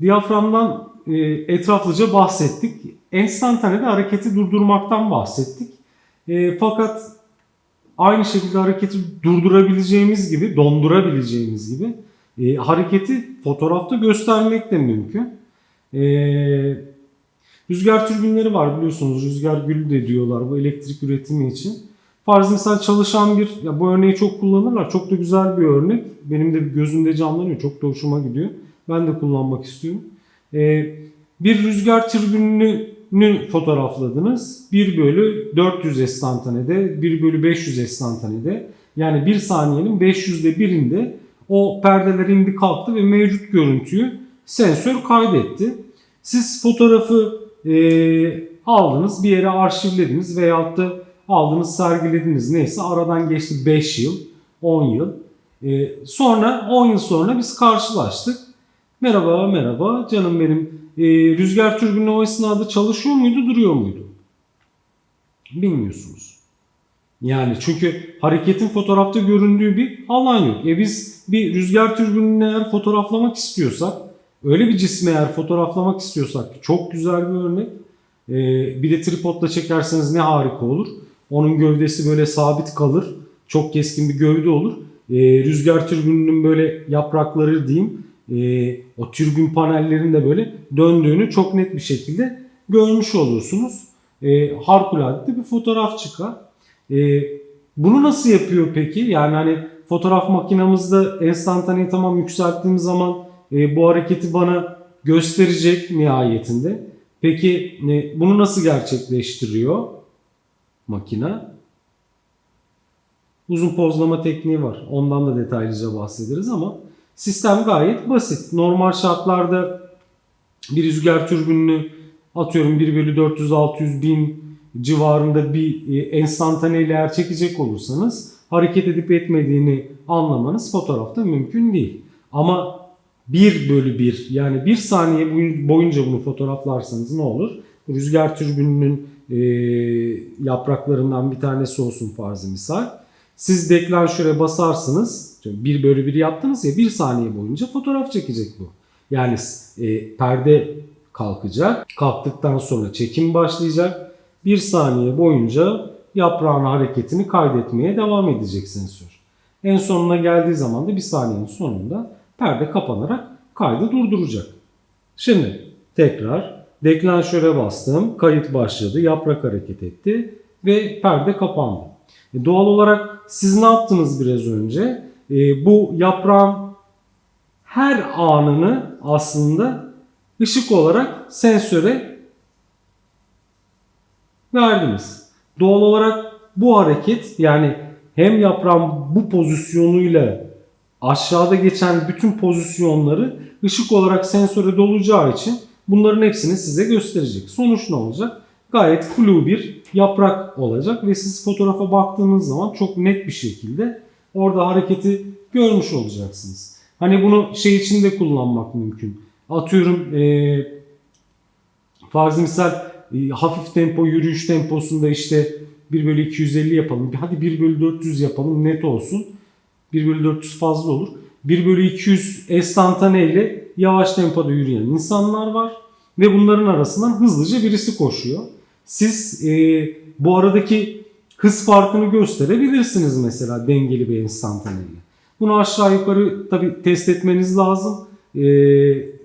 Diyaframdan e, etraflıca bahsettik. Enstantanede hareketi durdurmaktan bahsettik. E, fakat aynı şekilde hareketi durdurabileceğimiz gibi, dondurabileceğimiz gibi e, hareketi fotoğrafta göstermek de mümkün. E, rüzgar türbinleri var biliyorsunuz. Rüzgar gülü de diyorlar bu elektrik üretimi için. Farz misal çalışan bir, ya bu örneği çok kullanırlar. Çok da güzel bir örnek. Benim de gözümde canlanıyor. Çok da hoşuma gidiyor. Ben de kullanmak istiyorum. Ee, bir rüzgar türbinini fotoğrafladınız. 1 bölü 400 estantanede, 1 bölü 500 estantanede. Yani 1 saniyenin 500'de birinde o perdeler indi kalktı ve mevcut görüntüyü sensör kaydetti. Siz fotoğrafı e, aldınız, bir yere arşivlediniz veyahut da aldınız, sergilediniz neyse aradan geçti 5 yıl, 10 yıl. E, sonra 10 yıl sonra biz karşılaştık. Merhaba, merhaba canım benim. E, rüzgar türbini o esnada çalışıyor muydu, duruyor muydu? Bilmiyorsunuz. Yani çünkü hareketin fotoğrafta göründüğü bir alan yok. E biz bir rüzgar türbinini eğer fotoğraflamak istiyorsak, öyle bir cismi eğer fotoğraflamak istiyorsak çok güzel bir örnek. E, bir de tripodla çekerseniz ne harika olur. Onun gövdesi böyle sabit kalır. Çok keskin bir gövde olur. E, rüzgar türbininin böyle yaprakları diyeyim e, o türbin panellerin de böyle döndüğünü çok net bir şekilde görmüş olursunuz. E, harikulade bir fotoğraf çıkar. E, bunu nasıl yapıyor peki? Yani hani fotoğraf makinamızda enstantaneyi tamam yükselttiğim zaman e, bu hareketi bana gösterecek nihayetinde. Peki e, bunu nasıl gerçekleştiriyor makine? Uzun pozlama tekniği var. Ondan da detaylıca bahsederiz ama sistem gayet basit. Normal şartlarda bir rüzgar türbinini atıyorum 1 bölü 400 600 bin civarında bir e, enstantaneyle eğer çekecek olursanız hareket edip etmediğini anlamanız fotoğrafta mümkün değil. Ama 1 bölü 1 yani 1 saniye boyun- boyunca bunu fotoğraflarsanız ne olur? Rüzgar türbininin e, yapraklarından bir tanesi olsun farzı misal. Siz deklanşöre basarsınız. 1 bölü 1 yaptınız ya 1 saniye boyunca fotoğraf çekecek bu. Yani e, perde kalkacak. Kalktıktan sonra çekim başlayacak. 1 saniye boyunca yaprağın hareketini kaydetmeye devam edecek sensör. En sonuna geldiği zaman da 1 saniyenin sonunda perde kapanarak kaydı durduracak. Şimdi tekrar deklanşöre bastım. Kayıt başladı. Yaprak hareket etti ve perde kapandı. E, doğal olarak siz ne yaptınız biraz önce? E, bu yaprağın her anını aslında ışık olarak sensöre verdiniz. Doğal olarak bu hareket yani hem yaprağın bu pozisyonuyla aşağıda geçen bütün pozisyonları ışık olarak sensöre dolacağı için bunların hepsini size gösterecek. Sonuç ne olacak? Gayet flu bir yaprak olacak ve siz fotoğrafa baktığınız zaman çok net bir şekilde orada hareketi görmüş olacaksınız. Hani bunu şey için de kullanmak mümkün. Atıyorum eee farz misal e, hafif tempo yürüyüş temposunda işte 1 bölü 250 yapalım. Hadi 1 bölü 400 yapalım net olsun. 1 bölü 400 fazla olur. 1 bölü 200 estantane ile yavaş tempoda yürüyen insanlar var. Ve bunların arasından hızlıca birisi koşuyor. Siz e, bu aradaki hız farkını gösterebilirsiniz mesela dengeli bir enstantaneyle. Bunu aşağı yukarı tabi test etmeniz lazım. E,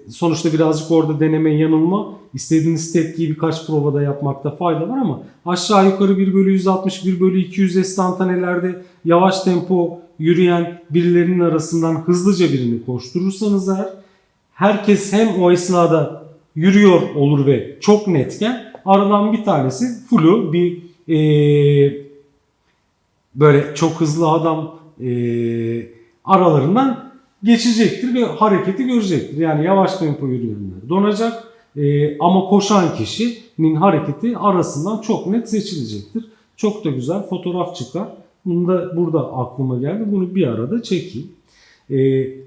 sonuçta birazcık orada deneme yanılma. İstediğiniz tepkiyi birkaç provada yapmakta fayda var ama aşağı yukarı 1 bölü 160, 1 bölü 200 estantanelerde yavaş tempo yürüyen birilerinin arasından hızlıca birini koşturursanız eğer herkes hem o esnada yürüyor olur ve çok netken aradan bir tanesi flu bir eee, böyle çok hızlı adam eee, aralarından geçecektir ve hareketi görecektir. Yani yavaş tempo yürüyenler donacak eee, ama koşan kişinin hareketi arasından çok net seçilecektir. Çok da güzel fotoğraf çıkar. Bunu da burada aklıma geldi. Bunu bir arada çekeyim. Eee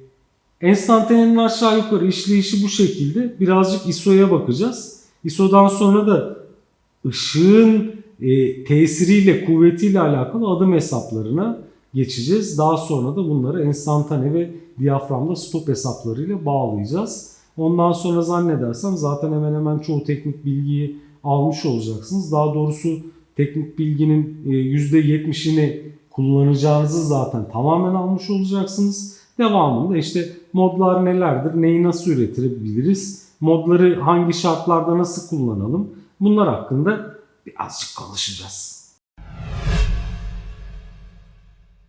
Enstantanenin aşağı yukarı işleyişi bu şekilde. Birazcık ISO'ya bakacağız. ISO'dan sonra da ışığın e, tesiriyle, kuvvetiyle alakalı adım hesaplarına geçeceğiz. Daha sonra da bunları enstantane ve diyaframda stop hesaplarıyla bağlayacağız. Ondan sonra zannedersem zaten hemen hemen çoğu teknik bilgiyi almış olacaksınız. Daha doğrusu teknik bilginin e, %70'ini kullanacağınızı zaten tamamen almış olacaksınız. Devamında işte modlar nelerdir, neyi nasıl üretebiliriz, modları hangi şartlarda nasıl kullanalım bunlar hakkında birazcık konuşacağız.